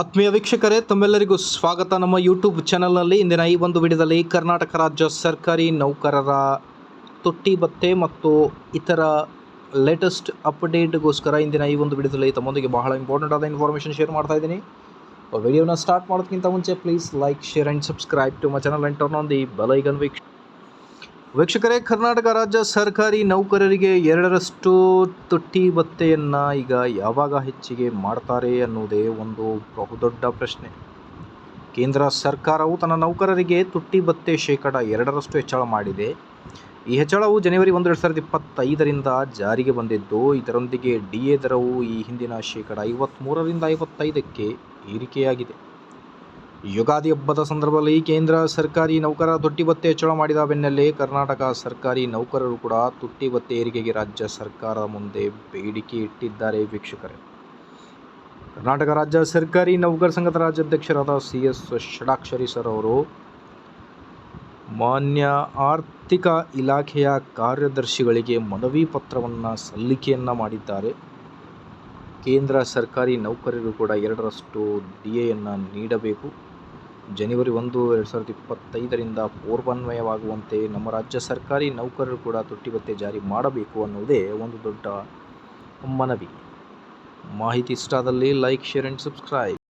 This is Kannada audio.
ಆತ್ಮೀಯ ವೀಕ್ಷಕರೇ, ತಮ್ಮೆಲ್ಲರಿಗೂ ಸ್ವಾಗತ. ನಮ್ಮ ಯೂಟ್ಯೂಬ್ ಚಾನಲ್ನಲ್ಲಿ ಇಂದಿನ ಈ ಒಂದು ವಿಡಿಯೋದಲ್ಲಿ ಕರ್ನಾಟಕ ರಾಜ್ಯ ಸರ್ಕಾರಿ ನೌಕರರ ತೊಟ್ಟಿ ಭತ್ತೆ ಮತ್ತು ಇತರ ಲೇಟೆಸ್ಟ್ ಅಪ್ಡೇಟ್ಗೋಸ್ಕರ ಇಂದಿನ ಈ ಒಂದು ವಿಡಿಯೋದಲ್ಲಿ ತಮ್ಮೊಂದಿಗೆ ಬಹಳ ಇಂಪಾರ್ಟೆಂಟ್ ಆದ ಇನ್ಫಾರ್ಮೇಷನ್ ಶೇರ್ ಮಾಡ್ತಾ ಇದ್ದೀನಿ. ವಿಡಿಯೋನ ಸ್ಟಾರ್ಟ್ ಮಾಡೋದಕ್ಕಿಂತ ಮುಂಚೆ please like share and subscribe to my channel and turn on the bell icon ವೀಕ್ಷ ವೀಕ್ಷಕರೇ, ಕರ್ನಾಟಕ ರಾಜ್ಯ ಸರ್ಕಾರಿ ನೌಕರರಿಗೆ ಎರಡರಷ್ಟು ತುಟ್ಟಿ ಭತ್ತೆಯನ್ನು ಈಗ ಯಾವಾಗ ಹೆಚ್ಚಿಗೆ ಮಾಡ್ತಾರೆ ಅನ್ನೋದೇ ಒಂದು ಬಹುದೊಡ್ಡ ಪ್ರಶ್ನೆ. ಕೇಂದ್ರ ಸರ್ಕಾರವು ತನ್ನ ನೌಕರರಿಗೆ ತುಟ್ಟಿ ಭತ್ತೆ ಶೇಕಡ ಎರಡರಷ್ಟು ಹೆಚ್ಚಳ ಮಾಡಿದೆ. ಈ ಹೆಚ್ಚಳವು ಜನವರಿ ಒಂದು, ಎರಡು ಸಾವಿರದ ಇಪ್ಪತ್ತೈದರಿಂದ ಜಾರಿಗೆ ಬಂದಿದ್ದು, ಇದರೊಂದಿಗೆ ಡಿ ಎ ದರವು ಈ ಹಿಂದಿನ ಶೇಕಡ ಐವತ್ತ್ಮೂರರಿಂದ ಐವತ್ತೈದಕ್ಕೆ ಏರಿಕೆಯಾಗಿದೆ. ಯುಗಾದಿ ಹಬ್ಬದ ಸಂದರ್ಭದಲ್ಲಿ ಕೇಂದ್ರ ಸರ್ಕಾರಿ ನೌಕರರ ತುಟ್ಟಿ ಭತ್ತೆ ಹೆಚ್ಚಳ ಮಾಡಿದ ಬೆನ್ನಲ್ಲೇ ಕರ್ನಾಟಕ ಸರ್ಕಾರಿ ನೌಕರರು ಕೂಡ ತುಟ್ಟಿ ಭತ್ತೆ ಏರಿಕೆಗೆ ರಾಜ್ಯ ಸರ್ಕಾರದ ಮುಂದೆ ಬೇಡಿಕೆ ಇಟ್ಟಿದ್ದಾರೆ ವೀಕ್ಷಕರೇ. ಕರ್ನಾಟಕ ರಾಜ್ಯ ಸರ್ಕಾರಿ ನೌಕರ ಸಂಘದ ರಾಜ್ಯಾಧ್ಯಕ್ಷರಾದ ಸಿ ಎಸ್ ಷಡಾಕ್ಷರಿ ಸರ್ ಅವರು ಮಾನ್ಯ ಆರ್ಥಿಕ ಇಲಾಖೆಯ ಕಾರ್ಯದರ್ಶಿಗಳಿಗೆ ಮನವಿ ಪತ್ರವನ್ನು ಸಲ್ಲಿಕೆಯನ್ನು ಮಾಡಿದ್ದಾರೆ. ಕೇಂದ್ರ ಸರ್ಕಾರಿ ನೌಕರರು ಕೂಡ ಎರಡರಷ್ಟು ಡಿ ಎಯನ್ನು ನೀಡಬೇಕು. ಜನವರಿ ಒಂದು, ಎರಡು ಸಾವಿರದ ಇಪ್ಪತ್ತೈದರಿಂದ ಪೂರ್ವಾನ್ವಯವಾಗುವಂತೆ ನಮ್ಮ ರಾಜ್ಯ ಸರ್ಕಾರಿ ನೌಕರರು ಕೂಡ ತುಟ್ಟಿ ಭತ್ಯೆ ಜಾರಿ ಮಾಡಬೇಕು ಅನ್ನುವುದೇ ಒಂದು ದೊಡ್ಡ ಮನವಿ. ಮಾಹಿತಿ ಇಷ್ಟ ಆದಲ್ಲಿ ಲೈಕ್, ಶೇರ್ ಆ್ಯಂಡ್ ಸಬ್ಸ್ಕ್ರೈಬ್.